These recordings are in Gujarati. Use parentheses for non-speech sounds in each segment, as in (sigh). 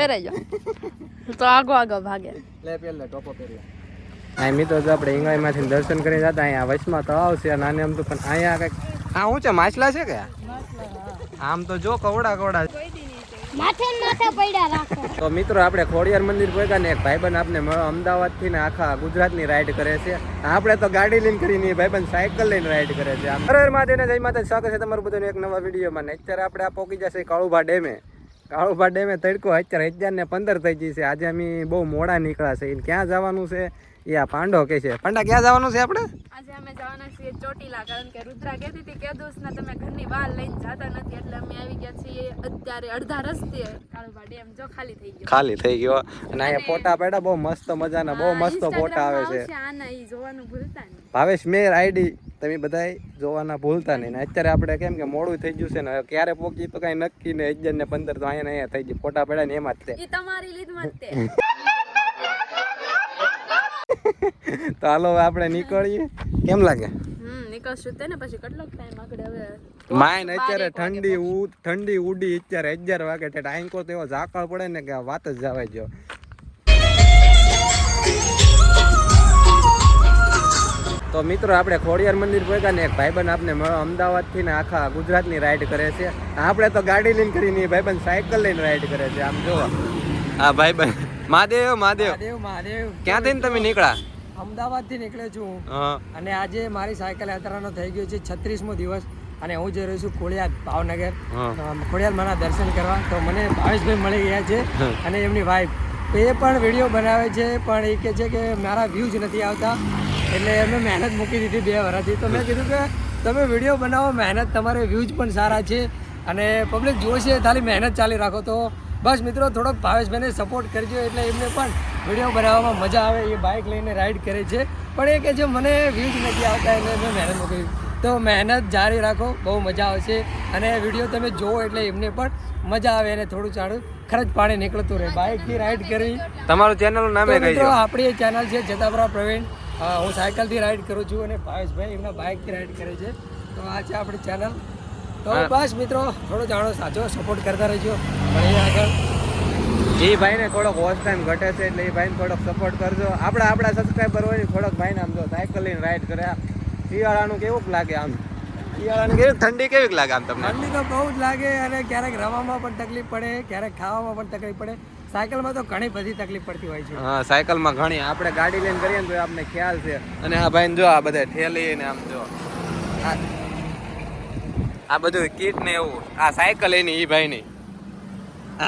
પહેરાઈ તો આગો આગો ભાગે. લે પેલે ટોપો પહેરી અહીં મિત્રો જો આપણે ઈંગાઈમાંથી દર્શન કરીને જતા અહીંયા વચમાં તળાવ છે નાને આમ તો પણ અહીંયા કંઈક હા શું છે માછલા છે કે? આમ તો જો કવડા કવડા માથે ને માથે પડ્યા રાખો. તો મિત્રો આપણે ખોડિયાર મંદિર પહોંચ્યા ને એક ભાઈબંધ આપને અમદાવાદ અમદાવાદથી ને આખા ગુજરાતની રાઈડ કરે છે. આપણે તો ગાડી લઈને કરીને નહીં ભાઈબંધ સાયકલ લઈને રાઈડ કરે છે. આમ હર ને જય માતા સ્વાગત છે તમારું બધું એક નવા વિડીયોમાં. ને અત્યારે આપણે આ પોકી જશે કાળુભા ડેમે. કાળુભા ડેમે તડકો અત્યારે હજાર ને પંદર થઈ ગઈ છે. આજે અમે બહુ મોડા નીકળ્યા છે. ક્યાં જવાનું છે? એ આ પાંડો કે છે. પાંડા ક્યાં જવાનું છે આપણે? આજે અમે જવાના છીએ ચોટીલા કારણ કે રુદ્રા કહેતી હતી કે દોસ્તના તમે ઘરની બહાર લઈને જતા નથી એટલે અમે આવી ગયા છીએ અત્યારે અડધા રસ્તે કાળુબા ડેમ જો ખાલી થઈ ગયો. ખાલી થઈ ગયો. અને અહીંયા ફોટા પડ્યા બહુ મસ્ત મજાના બહુ મસ્ત ફોટા આવે છે. આના ઈ જોવાનું ભૂલતા નહીં. ભાવેશ મેર આઈડી તમે બધાય જોવાના ભૂલતા નહીં. અત્યારે આપણે કેમ કે મોડું થઈ ગયું છે ને ક્યારે પહોંચી તો કઈ નક્કી ને હજાર ને પંદર તો અહીંયા અહીંયા થઈ ગયું ફોટા પડ્યા ને એમાં જ તે તમારી લીધમાં જ તે. (laughs) તો હાલો આપણે નીકળીએ. કેમ લાગે? હમ નીકળશું તે ને પછી કેટલોક ટાઈમ આગળ હવે માઇન અત્યારે ઠંડી ઠંડી ઉડી અત્યારે અગિયાર વાગે તે ટાઈકો તો એવો ઝાકળ પડે ને કે વાત જ જવાય જો તો મિત્રો આપણે ખોડિયાર મંદિર પહોંચ્યા ને એક ભાઈબંધ આપને મળ્યો અમદાવાદથી ને આખા ગુજરાતની રાઈડ કરે છે. આપણે તો ગાડી લઈને કરીને ભાઈબંધ સાયકલ લઈને રાઈડ કરે છે આમ જો હા ભાઈબંધ મહાદેવ મહાદેવ. મહાદેવ મહાદેવ. ક્યાંથી ને તમે નીકળ્યા? અમદાવાદથી નીકળ્યો છું અને આજે મારી સાયકલ યાત્રાનો થઈ ગયો છે છત્રીસમો દિવસ અને હું જઈ રહ્યો છું ખોડિયાદ ભાવનગર. ખોડિયાદ મારા દર્શન કરવા. તો મને ભાવેશભાઈ મળી ગયા છે અને એમની વાઈફ એ પણ વીડિયો બનાવે છે પણ એ કહે છે કે મારા વ્યૂઝ નથી આવતા. એટલે એમને મહેનત મૂકી દીધી બે વર્ષથી તો મેં કીધું કે તમે વીડિયો બનાવો મહેનત તમારે વ્યૂઝ પણ સારા છે અને પબ્લિક જોશે ખાલી મહેનત ચાલી રાખો તો. બસ મિત્રો થોડોક ભાવેશભાઈને સપોર્ટ કરજો એટલે એમને પણ વીડિયો બનાવવામાં મજા આવે એ બાઇક લઈને રાઈડ કરે છે. પણ એ કે જે મને વ્યૂઝ નથી આવતા એટલે મેં મહેનત મૂકી. તો મહેનત જારી રાખો બહુ મજા આવશે. અને વીડિયો તમે જુઓ એટલે એમને પણ મજા આવે અને થોડું ચાડું ખરજ પાણી નીકળતું રહે. બાઇકથી રાઈડ કરવી તમારું ચેનલનું નામે કહી દો આપણી ચેનલ છે જતાપરા પ્રવીણ. હું સાયકલથી રાઈડ કરું છું અને ભાવેશભાઈ એમના બાઇકથી રાઈડ કરે છે. તો આ છે આપણી ચેનલ તો બસ મિત્રો થોડો જાણો સાચો સપોર્ટ કરતા રહેજો. પણ એ આગળ. એ ભાઈને થોડોક વોચ ટાઈમ ઘટે છે એટલે એ ભાઈને થોડોક સપોર્ટ કરજો. આપણે આપણા સબસ્ક્રાઈબર હોય ને થોડોક ભાઈને આમ જો સાયકલ લઈને રાઈડ કરે. શિયાળાનું કેવું લાગે આમ? શિયાળાનું કેવી ઠંડી કેવી લાગે આમ તમને? ઠંડી તો બહુ જ લાગે અને ક્યારેક રવામાં પણ તકલીફ પડે ક્યારેક ખાવામાં પણ તકલીફ પડે. સાયકલમાં તો ઘણી બધી તકલીફ પડતી હોય છે. હા સાયકલમાં ઘણી. આપણે ગાડી લઈને કરીએ ને તો આપણને ખ્યાલ છે. અને આ ભાઈને જો આ બધા ઠેલી ને આમ જો. આ આ બધું કીટ ને એવું. આ સાયકલ એની એ ભાઈની.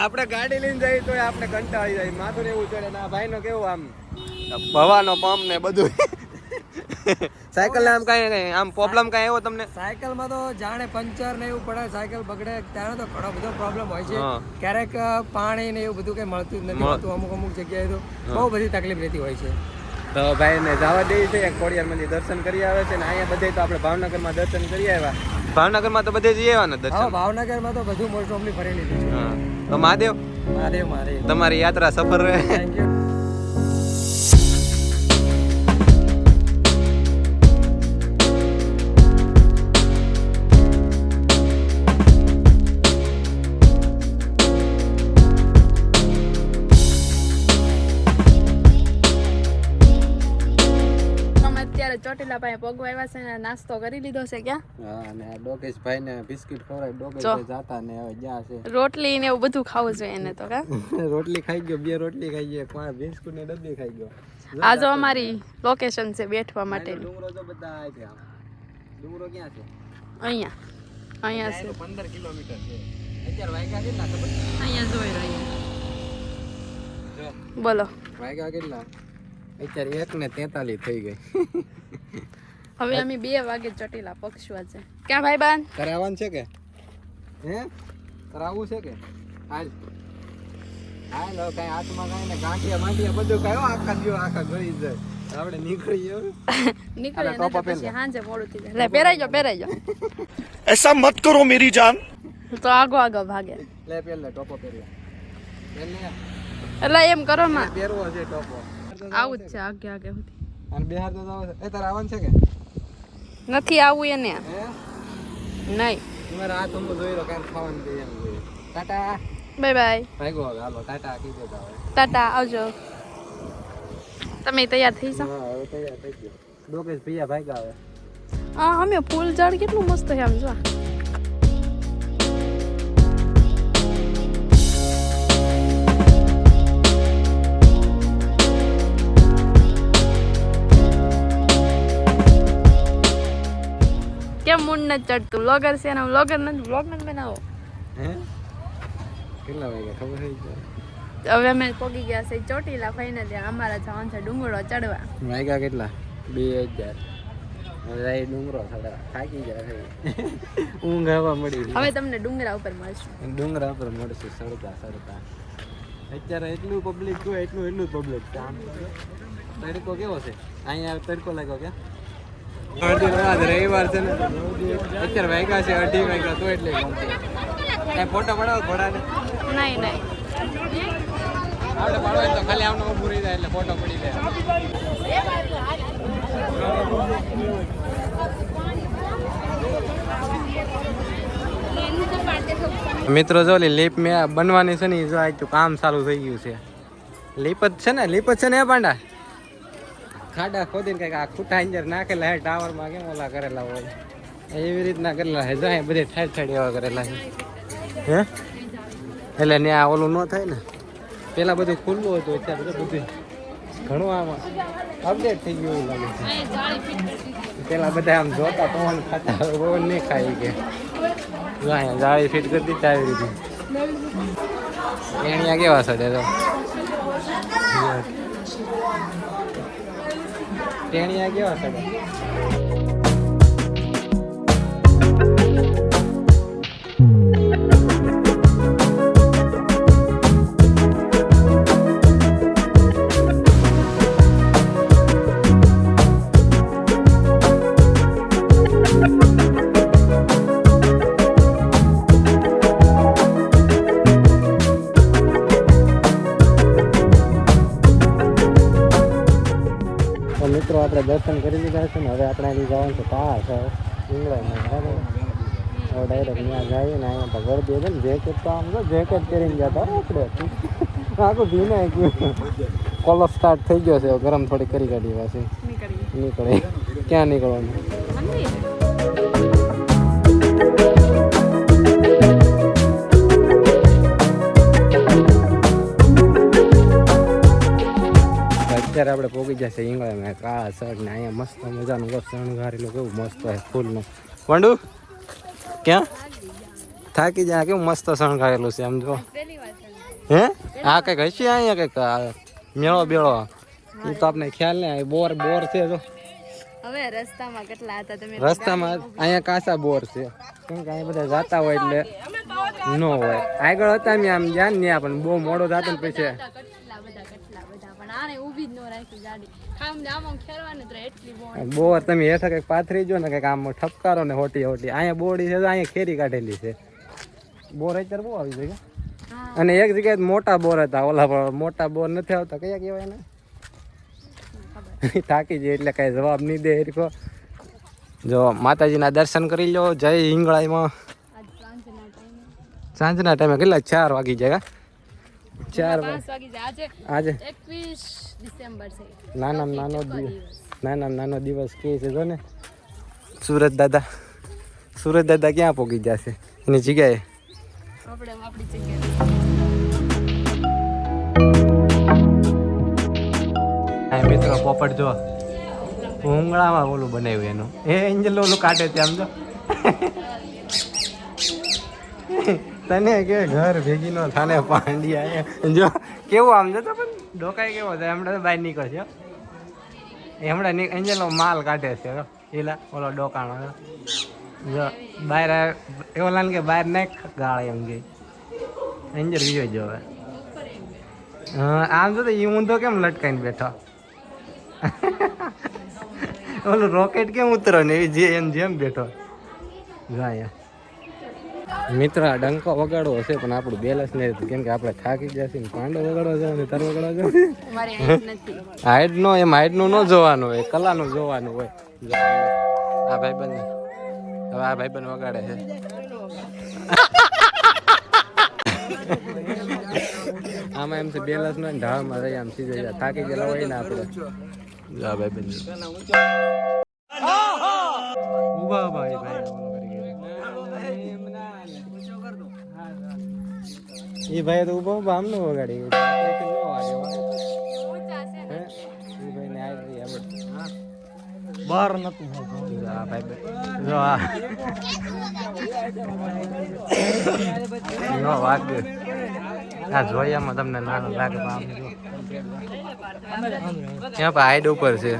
આપણે ગાડી લઈને જઈએ તો આપણે કંટાળી જાય. માથું એવું ચડે ને ભાઈ નો કેવું આમ ભવાનો પંપ ને બધું. સાયકલ આમ કઈ આમ પ્રોબ્લેમ કઈ એવો તમને? સાયકલમાં તો જાણે પંચર ને એવું પડે સાયકલ બગડે ત્યારે તો ઘણો બધો પ્રોબ્લેમ હોય છે. ક્યારેક પાણી ને એવું બધું કઈ મળતું જ નથી મળતું અમુક અમુક જગ્યાએ તો બહુ બધી તકલીફ રહેતી હોય છે. તો ભાઈને જવા દે છે ખોડિયાર મંદિર દર્શન કરી આવે છે ને અહીંયા બધે તો આપણે ભાવનગરમાં દર્શન કરી આવ્યા. ભાવનગરમાં તો બધે જઈ આવ્યા ને હા દર્શન? ભાવનગરમાં તો બધું મોસ્ટ ઓફલી ફરી લીધું છે. મહાદેવ. મહાદેવ મહાદેવ. તમારી યાત્રા સફળ રહે. થેન્ક યુ ચોટીલા પાસે પગવા આવ્યા છે ને નાસ્તો કરી લીધો છે ક્યાં? હા અને આ ડોકેશ ભાઈને બિસ્કિટ ખવડાય ડોકેશ ભાઈ જાતા ને હવે જ્યાં છે. રોટલી ને એવું બધું ખાવું જોઈએ એને તો કા? (laughs) રોટલી ખાઈ ગયો બે રોટલી ખાઈ ગયો પાંચ બિસ્કુટ ને ડબ્બી ખાઈ ગયો. આ જો અમારી લોકેશન છે બેઠવા માટે ડુંગરો જો બધા આ છે ડુંગરો ક્યાં છે? અહીંયા. અહીંયા છે. પંદર કિલોમીટર છે. અત્યારે વાગ્યા કેટલા ખબર? અહીંયા જોઈ રહ્યા. બોલો. વાગ્યા કેટલા? અત્યારે એક ને તેતાલી થઈ ગઈ. હવે અમે બે વાગે ચટીલા પક્ષવા છે. ક્યાં ભાઈ બાન? ઘરે આવવાનું છે કે? હે? તારે આવવું છે કે? હાલ. હાલ હવે હાથમાં કાંઈ ને ગાંઠિયા માંઠિયા બધું કાંઈ આખા દિવસ આખા ગળી જાય. આપણે નીકળીએ (laughs) નીકળીએ પછી હાંજે મોડું થઈ જાય. લે પહેરાઈ જાઓ પહેરાઈ જાઓ (laughs) એસા મત કરો મેરી જાન. તો આગો આગો ભાગે. લે પહેલા ટોપો પહેલા એટલે એમ કરો માં. પહેરવો છે ટોપો. આવું જ છે આગે આગે સુધી. અને બિહાર તો જાવ છે એ તારે આવવાનું છે કે? નથી આવવું એને. હે? નહીં. તમારે આ તમે જોઈ રહ્યો કાંઈ ખાવાનું દે એમ ટાટા. Bye bye. ભાગો હવે હાલો ટાટા કીધો દેતા ટાટા આવજો. તમે તૈયાર થઈ જાઓ. હા હવે તૈયાર થઈ ગયો. ડોકેશ ભૈયા ભાઈ આવે આ અમે ફૂલ ઝાડ કેટલું મસ્ત છે આમ જો મૂડ નથી ચડતું વ્લોગર છે ને વ્લોગર નથી વ્લોગ નથી બનાવો. કેટલા વાગ્યા ખબર થઈ હવે અમે પોગી ગયા છે ચોટીલા ત્યાં અમારા જવાનું છે ડુંગળો ચડવા. વાગ્યા કેટલા? બે હજાર. ડુંગરો ચડવા થાકી ગયા છે. ઊંઘ આવવા મળી હવે તમને ડુંગરા ઉપર મળશું. ડુંગરા ઉપર મળશે સડતા સડતા અત્યારે એટલું પબ્લિક હોય એટલું એટલું પબ્લિક તડકો કેવો છે? અહીંયા તડકો લાગ્યો કે અડધી રવિવાર છે ને. અત્યારે વાગ્યા છે અઢી વાગ્યા તો એટલે કાંઈ ફોટો પડાવો ઘોડાને? નહીં નહીં. આપણે પાડવા તો ખાલી આમને ઊભું રહી જાય એટલે ફોટો પડી જાય. મિત્રો જો લીપ મેં બનવાની છે ને જો આ કામ ચાલુ થઈ ગયું છે. લીપ જ છે ને લીપ જ છે ને એ પાંડા? ખાડા ખોદીને કંઈક આ ખૂટા અંદર નાખેલા હે, ટાવરમાં કેમ ઓલા કરેલા હોય? એવી રીતના કરેલા હે જાય બધે ઠાડ ઠાડ એવા કરેલા હે. હે? એટલે ને આ ઓલું ન થાય ને? પેલા બધું ખુલ્લું હતું, અત્યારે બધું ઘણું આમાં અપડેટ થઈ ગયું એવું લાગે છે. પેલા બધા આમ જોતા પવન ખાતા પવન નહીં ખાય કે. અહીંયા જાળી ફિટ કરી દીધી, આવી રીતે. એણિયા કેવા સડે તો? ટેણિયા કેવા સડે આપણે દર્શન કરી લીધા છે ને હવે આપણે અહીં જવાનું છે પાસ ઇંગ્લેન્ડ બરાબર? હવે ડાયરેક્ટ ત્યાં જઈએ ને અહીંયા તો ગરદી હતી ને જેકેટ તો આમ તો જેકેટ પહેરીને જતા આપણે. આખું ભીનાઈ ગયું. કોલર સ્ટાર્ટ થઈ ગયો છે ગરમ થોડી કરી કાઢી પાછી. નીકળે ક્યાં નીકળવાનું? અત્યારે આપણે પોગી જશે ઇંગળમાં કાળા શર્ટ ને અહીંયા મસ્ત મજાનું બસ શણગારેલું કેવું મસ્ત હોય ફૂલનું. વંડુ ક્યાં? થાકી જાય કેવું મસ્ત શણગારેલું છે આમ જો. હે? આ કંઈક હશે અહીંયા કંઈક મેળો બેળો? એ તો આપણે ખ્યાલ નહીં બોર બોર છે જો. હવે રસ્તામાં કેટલા હતા તમે રસ્તામાં અહીંયા કાસા બોર છે. કેમ કે અહીંયા બધા જાતા હોય એટલે ન હોય. આગળ હતા મેં આમ જ્યાં ને પણ બહુ મોડો જાતો ને પછી કેટલા બધા કેટલા બધા પણ આને ઊભી જ ન રાખી ગાડી. કામ આમ ખેરવાને તો એટલી બોર. બોર તમે હેઠા કંઈક પાથરી જો ને કંઈક આમ ઠપકારો ને હોટી હોટી. અહીંયા બોડી છે તો અહીંયા ખેરી કાઢેલી છે. બોર અત્યારે બહુ આવી જાય અને એક જગ્યાએ મોટા બોર હતા ઓલા પણ મોટા બોર નથી આવતા. કયા કહેવાય ને થાકી જાય એટલે કઈ જવાબ નહીં દે હરખો જો માતાજીના દર્શન કરી લો. જય હિંગળાઈમાં. સાંજના ટાઈમે કેટલા? ચાર વાગી જાય? ચાર આજે છે. નાનો કેટલો દિવસ? નાનામાં નાનો દિવસ કે છે જો ને. સુરત દાદા. સુરત દાદા ક્યાં પોગી જશે એની જગ્યાએ. મિત્રો પોપટ જો ભૂંગળામાં ઓલું બનાવ્યું એનું. એ એન્જલ ઓલું કાઢે ત્યાં જો. તને કે ઘર ભેગી નો થાને પાંડિયા એ. જો, કેવું આમ જતો પણ ડોકાય કેવો છે? હમણાં બહાર નીકળશે. એ હમણાં એન્જલનો માલ કાઢે છે. એલા, ઓલો ડોકાણો જો, બહાર એવો લાગે કે બહાર નાખ ગાળે એમ કે. એન્જલ બીજો જો હવે. આમ જો તો ઈ ઊંધો કેમ લટકાઈને બેઠો? (laughs) ઓલું રોકેટ કેમ ઉતરો ને એવી જે એમ જેમ બેઠો. જાય મિત્ર ડંકો વગાડવો હશે પણ આપણું બેલેન્સ નહીં કેમ કે આપણે થાકી જશે ને પાંડો વગાડવા જવાનું તાર વગાડવા જવાનું હાઈટ નો એમ હાઈડનું ન જોવાનું હોય કલાનું જોવાનું હોય. આ આ ભાઈબંધ હવે આ ભાઈબંધ વગાડે છે. આમાં એમ છે બેલેન્સ નો ઢાળમાં રહી આમ સીધે થાકી ગયેલા હોય ને આપણે. જા ભાઈ બંધ ઊભા ભાઈ ભાઈ. એ ભાઈ તો ઊભો બામ નો વગાડી નો ને બહાર નતું જો આ જો વાગે આ જોયામાં તમને નાનું લાગે આમ જો હાઈડ ઉપર છે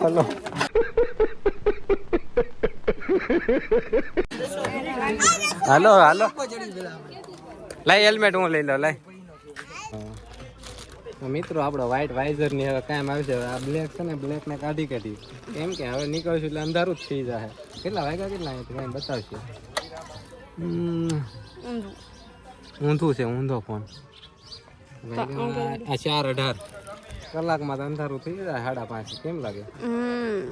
હલો હાલો હાલો. લાઈ હેલ્મેટ હું લઈ લો લાઈ મિત્રો આપણો વ્હાઈટ વાઇઝરની હવે કામ આવશે આ બ્લેક છે ને બ્લેક ને કાઢી કાઢી. કેમ કે હવે નીકળશું એટલે અંધારું જ થઈ જાય કેટલા વાગ્યા કેટલા અહીંયા તમે બતાવશે? હમ, ઊંધું છે ઊંધો ફોન આ ચાર અઢાર. કલાકમાં તો અંધારું થઈ જાય સાડા પાંચ. કેમ લાગે?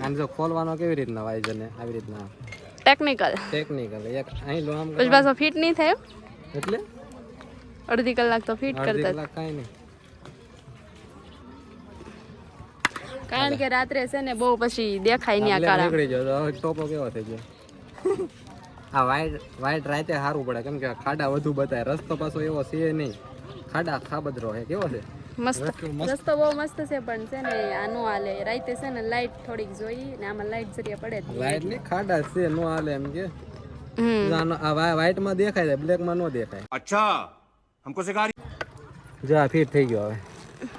અને જો ખોલવાનો કેવી રીતના વાઇઝર ને આવી રીતના? ટેકનિકલ ટેકનિકલ એક અહીં લો આમ પછી પાછો ફિટ નહીં થાય એટલે? અડધી કલાક તો ફિટ અડધી કરતા કલાક કાંઈ નહીં. કારણ કે રાત્રે છે ને બહુ પછી દેખાય નહીં આ કાળા. નીકળી ગયો તો ટોપો કેવો થઈ ગયો? આ વાઈટ વાઈટ રાતે સારું પડે. કેમ કે ખાડા વધુ બતાય. રસ્તો પાછો એવો છે નહીં. ખાડા ખાબદરો છે. કેવો છે? મસ્ત. રસ્તો બહુ મસ્ત છે પણ છે ને આ નો હાલે. રાતે છે ને લાઈટ થોડીક જોઈ ને આમાં લાઈટ જરીએ પડે લાઈટની ખાડા છે નો હાલે એમ કે. વ્હાઈટમાં દેખાય છે બ્લેકમાં નો દેખાય. અચ્છા હમકો સિખા જા ફિટ થઈ ગયો હવે.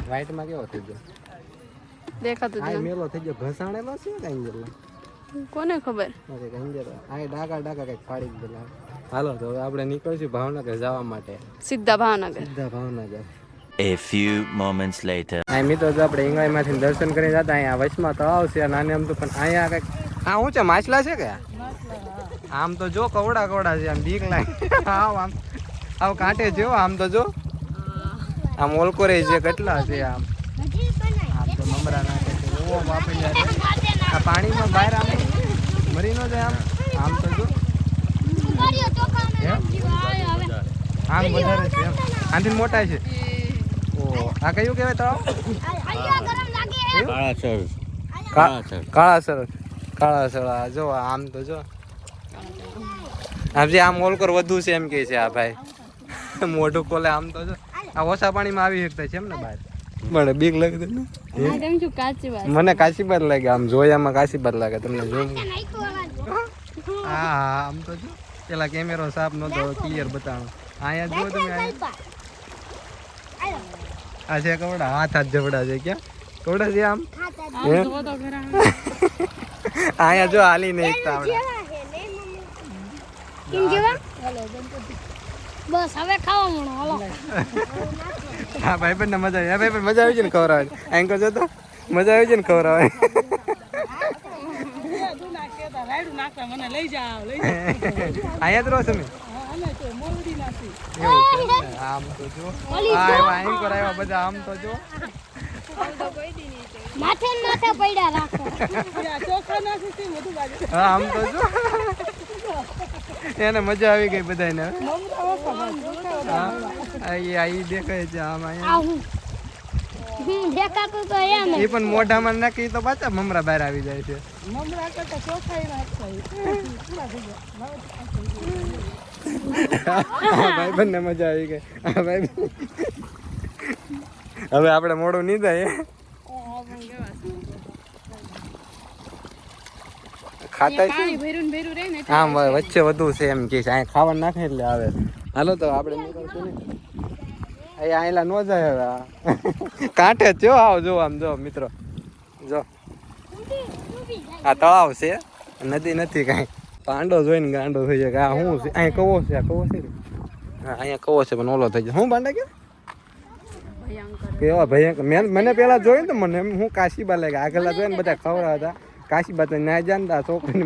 વ્હાઈટમાં કેવો થઈ ગયો? દેખાતું આ મેલો થઈ ગયો. ઘસાણેલો છે કાંઈ કોને ખબર? અરે ગંજર આ ડાગા ડાગા કઈ ફાડી દીધેલા હાલો તો હવે આપણે નીકળશું ભાવનગર જવા માટે. સીધા ભાવનગર. સીધા Bhavnagar. A few moments later. અહીં મિત્રો તો આપણે ઈંગાઈમાંથી દર્શન કરીને જતા અહીંયા વચમાં તળાવ છે નાની આમ તો પણ અહીંયા કંઈક આ શું છે માછલા છે કે? આમ તો જો કવડા કવડા છે આમ બીક લાગે. આવ આમ. આવ કાંટે જો આમ તો જો. આમ ઓલકોરે છે કેટલા છે આમ. આમ તો મમરા નાખે છે. બાપરે યાર. આ પાણીમાં બહાર આમ મરી ન જાય આમ. આમ તો જો. આમ વધારે છે એમ. આનાથી મોટા છે. આ કયું કહેવાય તળાવ કાળાસર કાળાસર કાળાસર જો આમ તો જો. આમ જે આમ ઓલકર વધુ છે એમ કે છે આ ભાઈ. મોઢું ખોલે આમ તો જો. આ ઓછા પાણીમાં આવી શકતા છે એમ ને બહાર મને બીક લાગે તમને છું? કાચી મને કાશીબાદ લાગે. આમ જોયામાં કાશીબાદ લાગે. તમને જોયું હા હા. આમ તો જો. પેલા કેમેરો સાફ નતો ક્લિયર બતાવો અહીંયા જો તમે આ છે કવડા? હાથ હાથ જવડા છે ક્યાં? કવડા છે આમ? આયા જો હાલી નહીં બસ હવે ખાવા મળો હાલો. હા ભાઈ પણ મજા આવી. ભાઈ પણ મજા આવી છે ને ખવડાવવાની. એન્કર જો તો. મજા આવી છે ને ખવડાવવાની. (laughs) અહીંયા જ રહો તમે? આમ તો બધા આમ તો જો. માથે તો એને મજા આવી ગઈ બધાને હા આ ઈ- આ ઈ દેખાય છે આમ અહીંયા એ પણ મોઢામાં નાખી તો પાછા મમરા બહાર આવી જાય છે હા, ભાઈ બંને મજા આવી ગઈ. ભાઈ. હવે આપણે મોડું નહીં થાય ખાતા આમ વચ્ચે વધુ છે એમ કે અહીંયા ખાવા નાખે એટલે આવે. હાલો તો આપણે નીકળશું ને. અહીંયા આયલા નો જાય હવે કાંઠે આવ આવો જો આમ જો મિત્રો. જો. આ તળાવ છે. નદી નથી કાંઈ. પાંડો જોઈને ગાંડો થઈ જાય કે આ શું છે? અહીંયા કવો છે? આ કવો છે? હા અહીંયા કવો છે પણ ઓલો થઈ જાય. હું પાંડા કે? કેવા ભયંકર મેં મને પેલા જોયું ને મને હું કાશીબા લાગ્યા આગળ જોઈને બધા ખવડાવતા. કાશીબા તો ના જાણતા છોકરીને